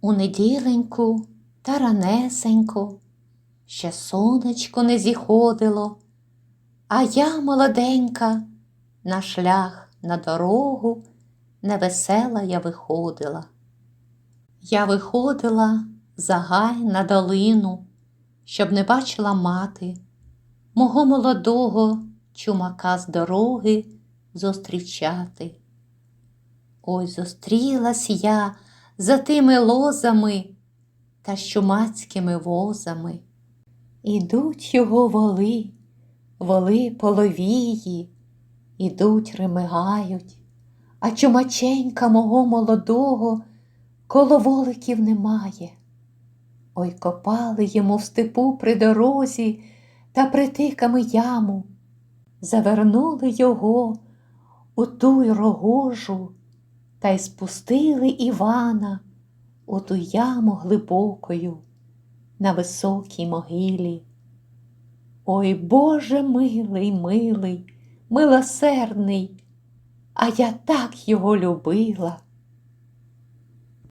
У неділеньку та ранесенько, ще сонечко не зіходило, а я молоденька, на шлях, на дорогу, невесела я виходила. Я виходила за гай на долину, щоб не бачила мати, мого молодого чумака з дороги зустрічати. Ой, зустрілась я за тими лозами та щумацькими возами. Ідуть його воли, воли половії, ідуть ремигають, а чумаченька мого молодого коло воликів немає. Ой, копали йому в степу при дорозі та притиками яму, завернули його у ту й рогожу та й спустили Івана у ту яму глибокою на високій могилі. Ой, Боже милий, милий, милосердний, а я так його любила.